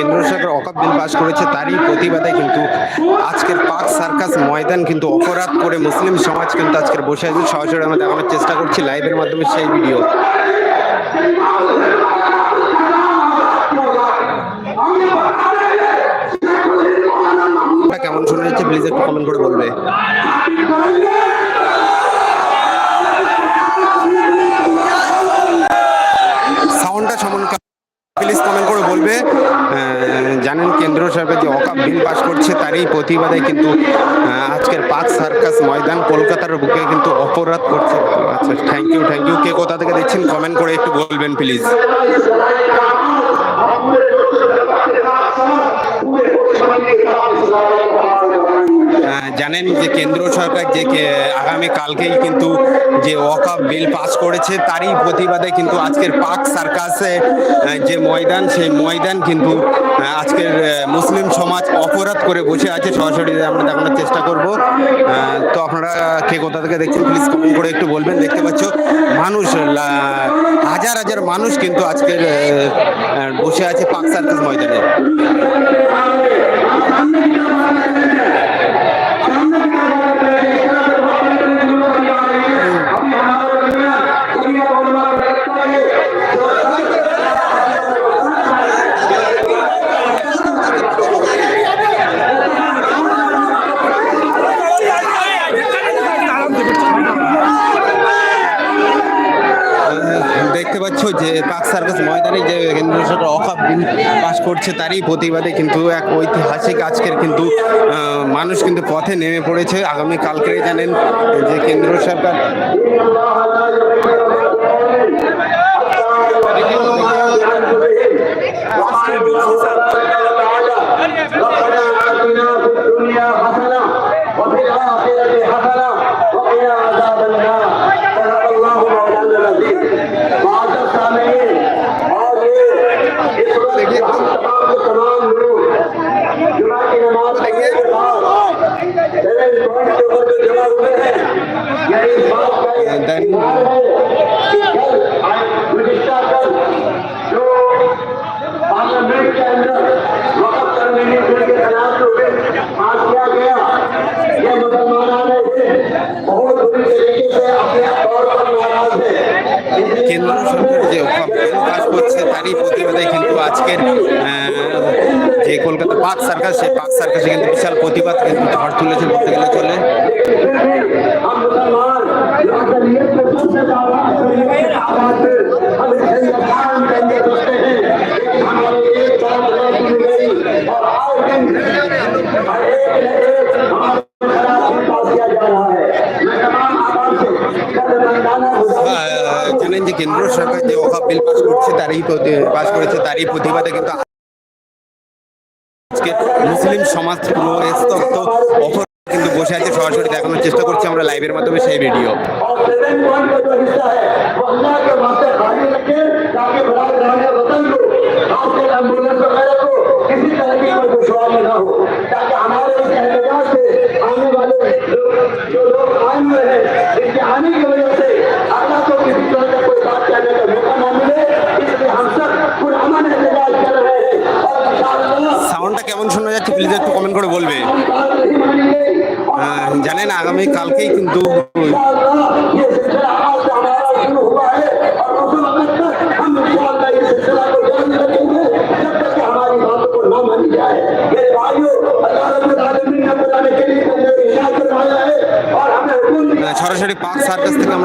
কেন্দ্র সরকার অকাপ বিল পাশ করেছে তারই প্রতিবাদে কিন্তু আজকের পাক সার্কাস ময়দান কিন্তু অপরাধ করে মুসলিম সমাজ কিন্তু আজকের বসে আছে সরাসরি আমরা দেখানোর চেষ্টা করছি লাইভের মাধ্যমে সেই ভিডিও। কেমন শোনা যাচ্ছে? প্লিজ একটু কমেন্ট করে বলবে সাউন্ডটা সমান প্লিজ কমেন্ট করে বলবে আহ, জানেন কেন্দ্র সরকার যে অকাপ বিল পাশ করছে, তারই প্রতিবাদে কিন্তু আজকের পাঁচ সার্কাস ময়দান কলকাতার বুকে কিন্তু অপরাধ করছে। আচ্ছা থ্যাংক ইউ থ্যাংক ইউ কে কোথা থেকে দেখছেন কমেন্ট করে একটু বলবেন প্লিজ জানেন যে কেন্দ্র সরকার যে আগামী কালকেই কিন্তু যে ওয়াকআপ বিল পাস করেছে, তারই প্রতিবাদে কিন্তু আজকের পাক সার্কাসে যে ময়দান, সেই ময়দান কিন্তু আজকের মুসলিম সমাজ অপরাধ করে বসে আছে। সরাসরি আমরা দেখানোর চেষ্টা করব। তো আপনারা কে কোথা থেকে দেখছেন প্লিজ কমেন্ট করে একটু বলবেন। দেখতে পাচ্ছ, মানুষ হাজার হাজার মানুষ কিন্তু আজকের বসে আছে পাক সার্কাস ময়দানে দেখতে পাচ্ছ যে পাক সার্কাস ময়দানে যে কেন্দ্রীয় সরকার অকাপ বিল পাস করছে তারই প্রতিবাদে কিন্তু এক ঐতিহাসিক আজকের কিন্তু মানুষ কিন্তু পথে নেমে পড়েছে আগামী কালকে জানেন যে কেন্দ্র সরকার করছে তারই প্রতিবাদে কিন্তু আজকের যে কলকাতা পাক সার্কাস, সেই পাক সার্কাসে কিন্তু বিশাল প্রতিবাদ কিন্তু ঝড় তুলেছে বলতে গেলে কেন্দ্র সরকার যে অকাপ বিল পাস করছে তারই প্রতি- পাস করেছে তারই প্রতিবাদে কিন্তু আজকে মুসলিম সমাজ পুরো স্তব্ধ অপর কিন্তু বসে আছে সরাসরি দেখানোর চেষ্টা করছি আমরা লাইভের মাধ্যমে সেই ভিডিও और सेवन पॉइंट का जो हिस्सा है वो अल्लाह के वास्ते खाली रखे ताकि बड़ा रहने वतन को खासकर एम्बुलेंस वगैरह को किसी तरह की कोई दुश्वारी न हो ताकि हमारे इस एहतजाज से आने वाले लोग जो लोग आए हुए हैं इनके आने জানেন আগামী কালকেই কিন্তু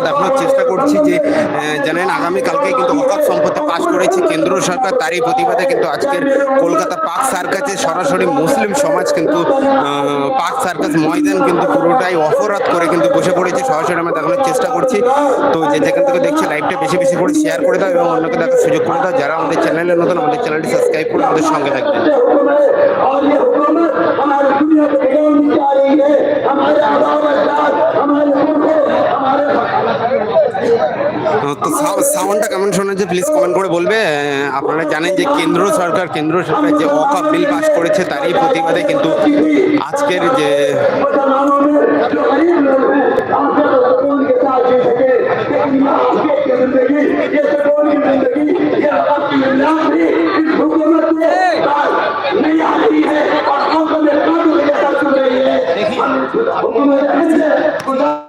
আমরা দেখানোর চেষ্টা করছি যে জানেন আগামী কালকে কিন্তু অকাপ সম্পত্তি পাশ করেছে কেন্দ্র সরকার তারই প্রতিবাদে কিন্তু আজকের কলকাতা পাক সার্কাসে সরাসরি মুসলিম সমাজ কিন্তু পাক সার্কাস ময়দান কিন্তু পুরোটাই অপরাধ করে কিন্তু বসে পড়েছে সরাসরি আমরা দেখানোর চেষ্টা করছি তো যে যেখান থেকে দেখছে লাইভটা বেশি বেশি করে শেয়ার করে দাও এবং অন্যকে দেখার সুযোগ করে দাও যারা আমাদের চ্যানেলে নতুন আমাদের চ্যানেলটি সাবস্ক্রাইব করে আমাদের সঙ্গে থাকবেন তো সাউ- সাউন্ডটা কেমন শোনা যাচ্ছে প্লিজ কমেন্ট করে বলবে আহ, আপনারা জানেন যে কেন্দ্র সরকার কেন্দ্র সরকার যে অকাপ বিল পাস করেছে তারই প্রতিবাদে কিন্তু আজকের যে मुसलमानों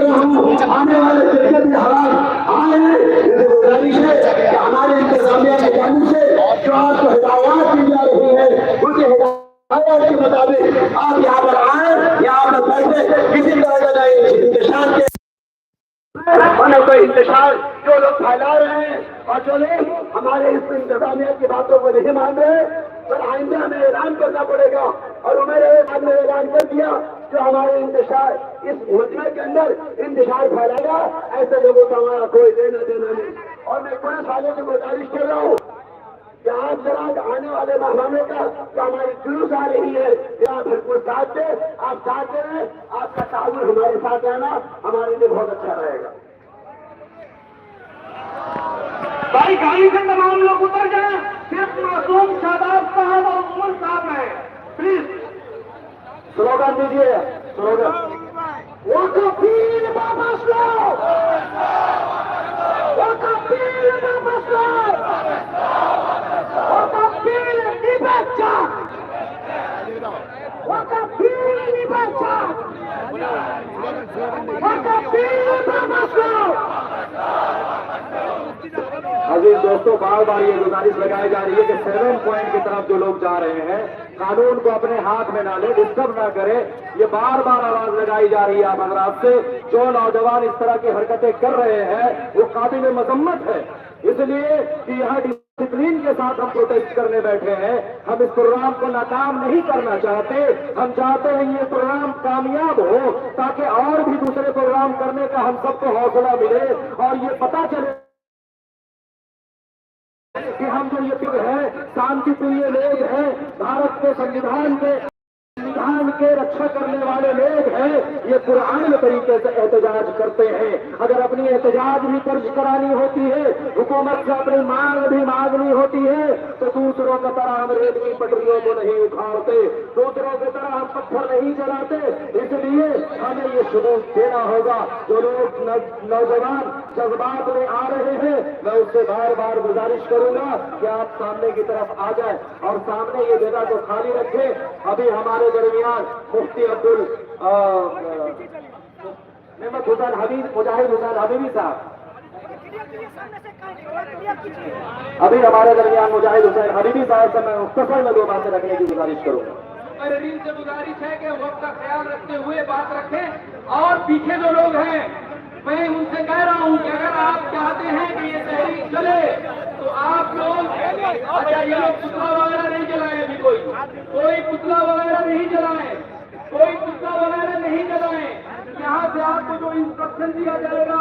انتشار جو لوگ پھیلا رہے ہیں اور جو لوگ ہمارے اس انتظامیہ کی باتوں کو نہیں مان رہے پر آئندہ ہمیں اعلان کرنا پڑے گا اور عمر احمد نے اعلان کر دیا جو ہمارے انتشار اس مجمع کے اندر انتشار پھیلائے گا۔ ایسے لوگوں کا ہمارا کوئی دینا دینا نہیں۔ اور میں پورے سالے سے گزارش کر رہا ہوں کہ آج ذرا آنے والے مہمانوں کا جو ہماری جلوس آ رہی ہے آپ ہم کو ساتھ دیں، آپ ساتھ دے آپ کا تعلق ہمارے ساتھ آنا ہمارے لیے بہت اچھا رہے گا۔ بھائی گاڑی سے تمام لوگ اتر جائیں۔ صرف معصوم شاداب صاحب اور عمر صاحب ہیں۔ پلیز سلوگن دیجیے سلوگن سلوگان وقفین واپس لو وقفین واپس لو دوستوں بار بار یہ گزارش لگائی جا رہی ہے کہ سیون پوائنٹ کی طرف جو لوگ جا رہے ہیں، قانون کو اپنے ہاتھ میں نہ لے ڈسٹرب نہ کرے، یہ بار بار آواز لگائی جا رہی ہے آپ حضرات سے۔ جو نوجوان اس طرح کی حرکتیں کر رہے ہیں، وہ قابل مذمت ہے۔ اس لیے کہ یہاں ڈسپلین کے ساتھ ہم پروٹیسٹ کرنے بیٹھے ہیں۔ ہم اس پروگرام کو ناکام نہیں کرنا چاہتے۔ ہم چاہتے ہیں یہ پروگرام کامیاب ہو، تاکہ اور بھی دوسرے پروگرام کرنے کا ہم سب کو حوصلہ ملے اور یہ پتا چلے یہ پھر ہے شانتی پور یہ لوگ ہیں بھارت کے سنویدھان کے قرآن کے رکشا کرنے والے لوگ ہیں، یہ قرآن طریقے سے احتجاج کرتے ہیں۔ اگر اپنی احتجاج بھی قرض کرانی ہوتی ہے، حکومت سے اپنی مانگ بھی مانگنی ہوتی ہے، تو دوسروں کی طرح ہم ریت کی پٹریوں کو نہیں اکھاڑتے، دوسروں کی طرح ہم پتھر نہیں جلاتے۔ اس لیے ہمیں یہ ثبوت دینا ہوگا، جو لوگ نوجوان جذبات میں آ رہے ہیں، میں اس سے بار بار گزارش کروں گا کہ آپ سامنے کی طرف آ جائیں اور سامنے یہ جگہ کو خالی رکھیں۔ ابھی ہمارے گھر درمیان مفتی عبدال نعمت حسین حمید مجاہد حسین حبیبی صاحب۔ ابھی ہمارے درمیان مجاہد حسین حبیبی صاحب سے میں مختصر میں دو باتیں رکھنے کی گزارش کروں۔ گا سے گزارش ہے کہ وقت کا خیال رکھتے ہوئے بات رکھیں اور پیچھے جو لوگ ہیں میں ان سے کہہ رہا ہوں کہ اگر آپ چاہتے ہیں کہ یہ تحریک چلے، تو آپ لوگ اچھا یہ لوگ پتلا وغیرہ نہیں جلائے ابھی کوئی۔ کوئی پتلا وغیرہ نہیں جلائے کوئی پتلا وغیرہ نہیں جلائے یہاں سے آپ کو جو انسٹرکشن دیا جائے گا